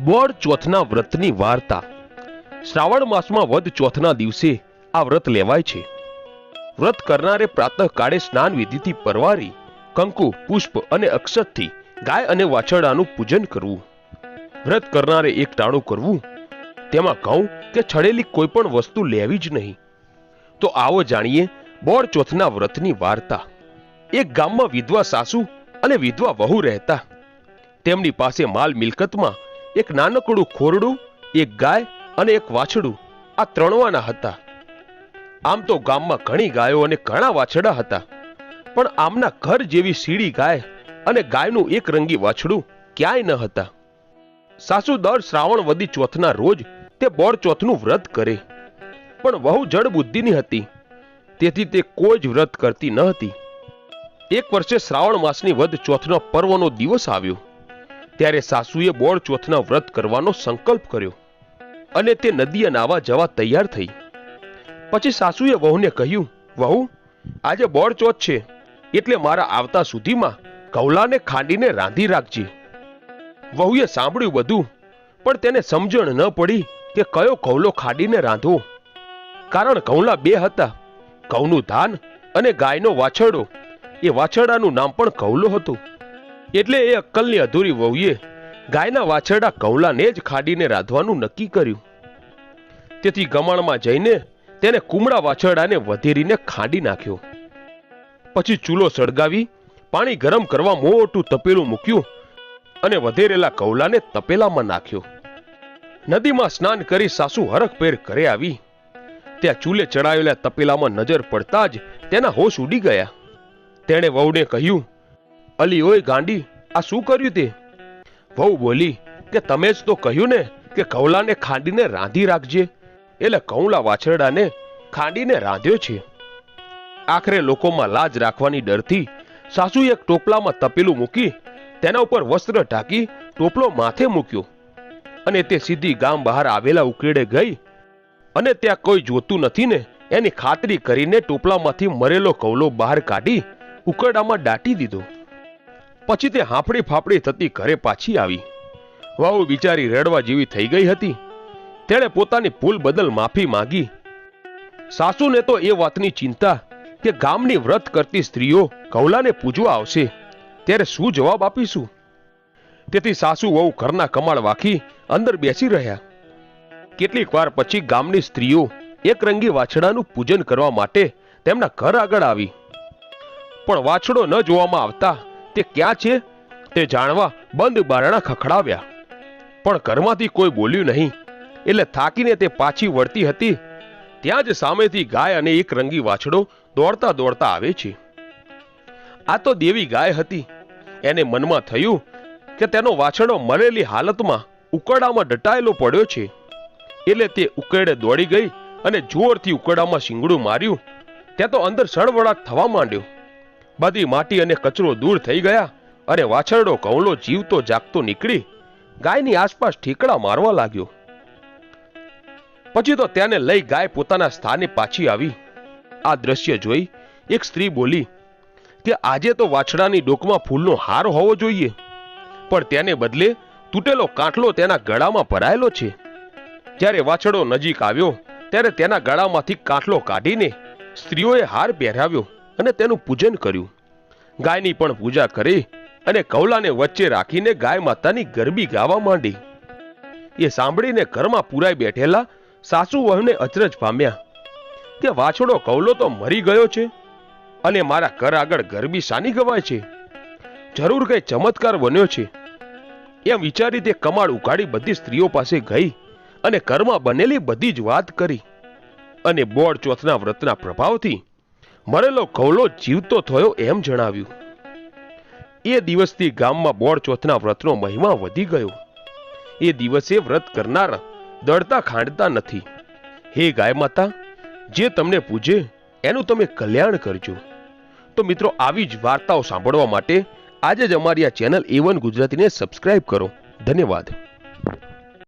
બોળ ચોથના વ્રતની વાર્તા. શ્રાવણ માસમાં વધ ચોથના દિવસે આ વ્રત લેવાય છે. વ્રત કરનારે પ્રાતઃકાળે સ્નાન વિધિથી પરવારી, કંકુ, પુષ્પ અને અક્ષતથી ગાય અને વાછરડાનું પૂજન કરવું. વ્રત કરનારે એક ટાણું કરવું, તેમાં ઘઉં કે છડેલી કોઈ પણ વસ્તુ લેવી જ નહીં. તો આવો જાણીએ બોળ ચોથના વ્રતની વાર્તા. એક ગામમાં વિધવા સાસુ અને વિધવા વહુ રહેતા. તેમની પાસે માલ મિલકતમાં એક નાનકડું ખોરડું, એક ગાય અને એક વાછડું. આ ત્રણવાના હતા. આમ તો ગામમાં ઘણી ગાયો અને ઘણા વાછડા હતા. પણ આમના ઘર જેવી સીડી ગાય અને ગાયનું એક રંગી વાછડું ક્યાંય ન હતા. સાસુ દર શ્રાવણ વદી ચોથના રોજ તે બોળ ચોથનું વ્રત કરે. પણ વહુ જડ બુદ્ધિની હતી. તેથી તે કોઈ જ વ્રત કરતી ન હતી. એક વર્ષે શ્રાવણ માસની વદ ચોથનો પર્વનો દિવસ આવ્યો. ત્યારે સાસુએ બોળ ચોથના વ્રત કરવાનો સંકલ્પ કર્યો અને તે નદીએ નાવા જવા તૈયાર થઈ. પછી સાસુએ વહુને કહ્યું, વહુ, આજે બોળ ચોથ છે, એટલે મારા આવતા સુધીમાં કૌલાને ખાંડીને રાંધી રાખજે. વહુએ સાંભળ્યું બધું, પણ તેને સમજણ ન પડી કે કયો કૌલો ખાડીને રાંધવો. કારણ કૌલા બે હતા, કૌનું ધાન અને ગાયનો વાછરડો. એ વાછરડાનું નામ પણ કૌલો હતું. એટલે એ અક્કલની અધૂરી વહુએ ગાયના વાછરડા કૌલાને જ ખાડીને રાંધવાનું નક્કી કર્યું. તેથી ગમાણમાં જઈને તેને કુમળા વાછરડાને વધેરીને ખાંડી નાખ્યો. પછી ચૂલો સળગાવી, પાણી ગરમ કરવા મોટું તપેલું મૂક્યું અને વધેરેલા કૌલાને તપેલામાં નાખ્યો. નદીમાં સ્નાન કરી સાસુ હરખપેર ઘરે આવી. ત્યાં ચૂલે ચડાવેલા તપેલામાં નજર પડતા જ તેના હોશ ઉડી ગયા. તેણે વહુને કહ્યું અલી, ઓય ગાંડી, આ શું કર્યું તે? વહુ બોલી કે તમે જ તો કહ્યું ને કે કૌલાને ખાંડીને રાંધી રાખજે. એટલે કૌલા વાછરડાને ખાંડીને રાંધ્યો છે. આખરે લોકોમાં લાજ રાખવાની ડરથી સાસુ એક ટોપલામાં તપેલું મૂકી તેના ઉપર વસ્ત્ર ઢાંકી ટોપલો માથે મૂક્યો. અને તે સીધી ગામ બહાર આવેલા ઉકેડે ગઈ અને ત્યાં કોઈ જોતું નથી ને એની ખાતરી કરીને ટોપલામાંથી મરેલો કૌલો બહાર કાઢી ઉકરડામાં દાટી દીધો. પછી તે હાંફળી ફાફડી થતી ઘરે પાછી આવી. વાવ બિચારી રડવા જેવી થઈ ગઈ હતી. તેણે પોતાની ભૂલ બદલ માફી માંગી. સાસુને તો એ વાતની ચિંતા કે ગામની વ્રત કરતી સ્ત્રીઓ કૌલાને પૂજવા આવશે. ત્યારે શું જવાબ આપીશું? તેથી સાસુ વહુ ઘરના કમાળ વાખી અંદર બેસી રહ્યા. કેટલીક વાર પછી ગામની સ્ત્રીઓ એક રંગી વાછડાનું પૂજન કરવા માટે તેમના ઘર આગળ આવી. પણ વાછડો ન જોવામાં આવતા તે ક્યાં છે? તે જાણવા બંધ બારણા ખખડાવ્યા. પણ ઘરમાંથી કોઈ બોલ્યું નહીં. એટલે થાકીને તે પાછી વળતી હતી. ત્યાં જ સામેથી ગાય અને એક રંગી વાછડો દોડતા દોડતા આવે છે. આ તો દેવી ગાય હતી. એને મનમાં થયું કે તેનો વાછડો મરેલી હાલતમાં ઉકરડામાં ડટાયેલો પડ્યો છે. એટલે તે ઉકેડે દોડી ગઈ અને જોરથી ઉકરડામાં શીંગડું માર્યું. ત્યાં તો અંદર સળવળાટ થવા માંડ્યો. બધી માટી અને કચરો દૂર થઈ ગયા. અને વાછરડો કવળો જીવતો જાગતો નીકળી. ગાયની આસપાસ ઠીકડા મારવા લાગ્યો. પછી તો તેને લઈ ગાય પોતાના સ્થાને પાછી આવી. આ દ્રશ્ય જોઈ એક સ્ત્રી બોલી કે આજે તો વાછડાની ડોકમાં ફૂલનો હાર હોવો જોઈએ. પણ તેને બદલે તૂટેલો કાંઠલો તેના ગળામાં ભરાયેલો છે. જ્યારે વાછડો નજીક આવ્યો, ત્યારે તેના ગળામાંથી કાંઠલો કાઢીને સ્ત્રીઓએ હાર પહેરાવ્યો. અને તેનું પૂજન કર્યું. ગાયની પણ પૂજા કરી અને કૌલાને વચ્ચે રાખીને ગાય માતાની ગરબી ગાવા માંડી. એ સાંભળીને ઘરમાં પુરાઈ બેઠેલા સાસુ વહુને અચરજ પામ્યા. કે વાછડો કૌલો તો મરી ગયો છે અને મારા ઘર આગળ ગરબી સાની ગવાય છે? જરૂર કઈ ચમત્કાર બન્યો છે. એમ વિચારી તે કમાડ ઉકાળી બધી સ્ત્રીઓ પાસે ગઈ અને ઘરમાં બનેલી બધી જ વાત કરી. અને બોળ ચોથના વ્રતના પ્રભાવથી મરેલો કૌલો જીવતો થયો એમ જણાવ્યું. એ દિવસથી ગામમાં બોળ ચોથના વ્રતનો મહિમા વધી ગયો. એ દિવસે વ્રત કરનાર દળતા ખાંડતા નથી. હે ગાય માતા, જે તમને પૂજે એનું તમે કલ્યાણ કરજો. તો મિત્રો, આવી જ વાર્તાઓ સાંભળવા માટે આજે જ અમારી આ ચેનલ એવન ગુજરાતીને સબસ્ક્રાઇબ કરો. ધન્યવાદ.